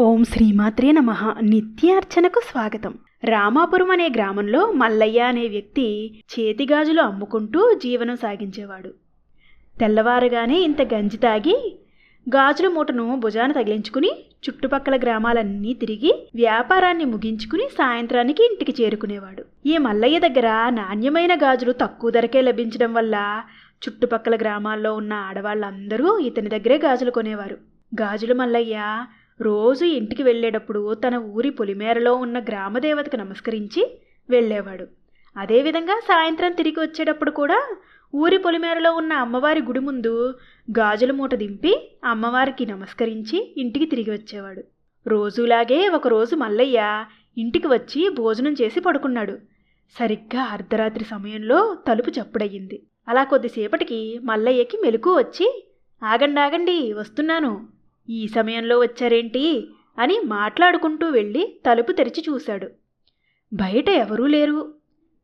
ఓం శ్రీమాత్రే నమ. నిత్యార్చనకు స్వాగతం. రామాపురం అనే గ్రామంలో మల్లయ్య అనే వ్యక్తి చేతిగాజులు అమ్ముకుంటూ జీవనం సాగించేవాడు. తెల్లవారుగానే ఇంత గంజి తాగి గాజుల మూటను భుజాన తగిలించుకుని చుట్టుపక్కల గ్రామాలన్నీ తిరిగి వ్యాపారాన్ని ముగించుకుని సాయంత్రానికి ఇంటికి చేరుకునేవాడు. ఈ మల్లయ్య దగ్గర నాణ్యమైన గాజులు తక్కువ ధరకే లభించడం వల్ల చుట్టుపక్కల గ్రామాల్లో ఉన్న ఆడవాళ్ళందరూ ఇతని దగ్గరే గాజులు కొనేవారు. గాజులు మల్లయ్య రోజు ఇంటికి వెళ్ళేటప్పుడు తన ఊరి పొలిమేరలో ఉన్న గ్రామదేవతకు నమస్కరించి వెళ్ళేవాడు. అదేవిధంగా సాయంత్రం తిరిగి వచ్చేటప్పుడు కూడా ఊరి పొలిమేరలో ఉన్న అమ్మవారి గుడి ముందు గాజుల మూట దింపి అమ్మవారికి నమస్కరించి ఇంటికి తిరిగి వచ్చేవాడు. రోజులాగే ఒకరోజు మల్లయ్య ఇంటికి వచ్చి భోజనం చేసి పడుకున్నాడు. సరిగ్గా అర్ధరాత్రి సమయంలో తలుపు చప్పుడయ్యింది. అలా కొద్దిసేపటికి మల్లయ్యకి మెలకు వచ్చి ఆగండి ఆగండి వస్తున్నాను. ఈ సమయంలో వచ్చారేంటి అని మాట్లాడుకుంటూ వెళ్ళి తలుపు తెరిచి చూశాడు. బయట ఎవరూ లేరు.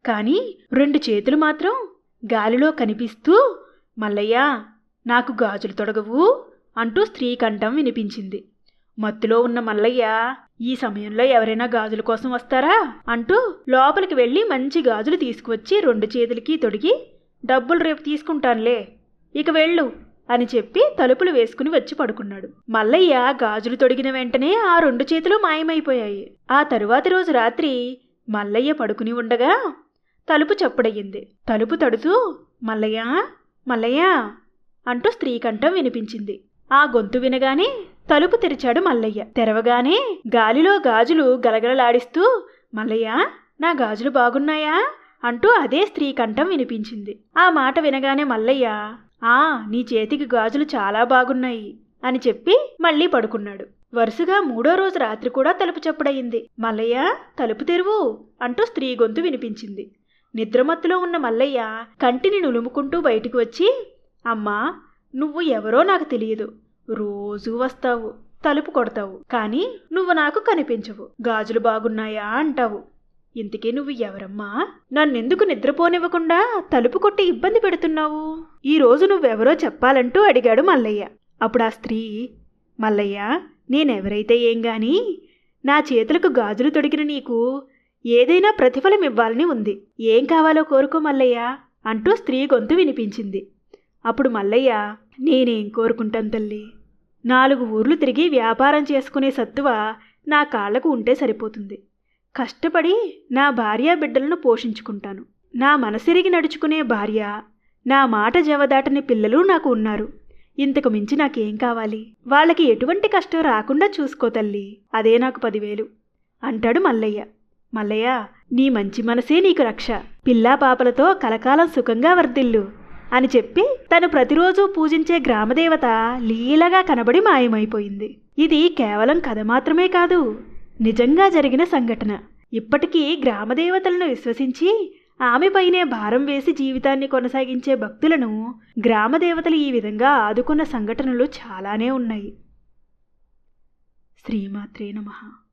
కానీ రెండు చేతులు మాత్రం గాలిలో కనిపిస్తూ మల్లయ్య నాకు గాజులు తొడగవు అంటూ స్త్రీ కంఠం వినిపించింది. మత్తులో ఉన్న మల్లయ్య ఈ సమయంలో ఎవరైనా గాజుల కోసం వస్తారా? అంటూ లోపలికి వెళ్ళి మంచి గాజులు తీసుకువచ్చి రెండు చేతులకి తొడిగి డబ్బులు రేపు తీసుకుంటానులే ఇక వెళ్ళు అని చెప్పి తలుపులు వేసుకుని వచ్చి పడుకున్నాడు. మల్లయ్య గాజులు తొడిగిన వెంటనే ఆ రెండు చేతులు మాయమైపోయాయి. ఆ తరువాతి రోజు రాత్రి మల్లయ్య పడుకుని ఉండగా తలుపు చప్పుడయ్యింది. తలుపు తడుతూ మల్లయ్య మల్లయ్య అంటూ స్త్రీ కంఠం వినిపించింది. ఆ గొంతు వినగానే తలుపు తెరిచాడు మల్లయ్య. తెరవగానే గాలిలో గాజులు గలగలలాడిస్తూ మల్లయ్య నా గాజులు బాగున్నాయా? అంటూ అదే స్త్రీ కంఠం వినిపించింది. ఆ మాట వినగానే మల్లయ్య ఆ నీ చేతికి గాజులు చాలా బాగున్నాయి అని చెప్పి మళ్ళీ పడుకున్నాడు. వరుసగా మూడో రోజు రాత్రి కూడా తలుపు చప్పుడయింది. మల్లయ్య తలుపు తెరువు అంటూ స్త్రీ గొంతు వినిపించింది. నిద్రమత్తులో ఉన్న మల్లయ్య కంటిని నులుముకుంటూ బయటికి వచ్చి అమ్మా నువ్వు ఎవరో నాకు తెలియదు. రోజూ వస్తావు తలుపు కొడతావు కానీ నువ్వు నాకు కనిపించవు. గాజులు బాగున్నాయా? అంటావు. ఇంతకీ నువ్వు ఎవరమ్మా? నన్నెందుకు నిద్రపోనివ్వకుండా తలుపు కొట్టి ఇబ్బంది పెడుతున్నావు? ఈ రోజు నువ్వెవరో చెప్పాలంటూ అడిగాడు మల్లయ్య. అప్పుడు ఆ స్త్రీ మల్లయ్య నేనెవరైతే ఏం గాని నా చేతులకు గాజులు తొడిగిన నీకు ఏదైనా ప్రతిఫలం ఇవ్వాలని ఉంది. ఏం కావాలో కోరుకో మల్లయ్య అంటూ స్త్రీ గొంతు వినిపించింది. అప్పుడు మల్లయ్య నేనేం కోరుకుంటాను తల్లి నాలుగు ఊర్లు తిరిగి వ్యాపారం చేసుకునే సత్తువ నా కాళ్ళకు ఉంటే సరిపోతుంది. కష్టపడి నా భార్య బిడ్డలను పోషించుకుంటాను. నా మనసిరిగి నడుచుకునే భార్య నా మాట జవదాటని పిల్లలు నాకు ఉన్నారు. ఇంతకు మించి నాకేం కావాలి? వాళ్ళకి ఎటువంటి కష్టం రాకుండా చూసుకో తల్లి. అదే నాకు పదివేలు. అంటాడు మల్లయ్య. మల్లయ్య నీ మంచి మనసే నీకు రక్ష. పిల్లా పాపలతో కలకాలం సుఖంగా వర్ధిల్లు అని చెప్పి తను ప్రతిరోజు పూజించే గ్రామదేవత లీలగా కనబడి మాయమైపోయింది. ఇది కేవలం కథ మాత్రమే కాదు నిజంగా జరిగిన సంఘటన. ఇప్పటికీ గ్రామదేవతలను విశ్వసించి ఆమెపైనే భారం వేసి జీవితాన్ని కొనసాగించే భక్తులను గ్రామదేవతలు ఈ విధంగా ఆదుకున్న సంఘటనలు చాలానే ఉన్నాయి. శ్రీమాత్రే నమః.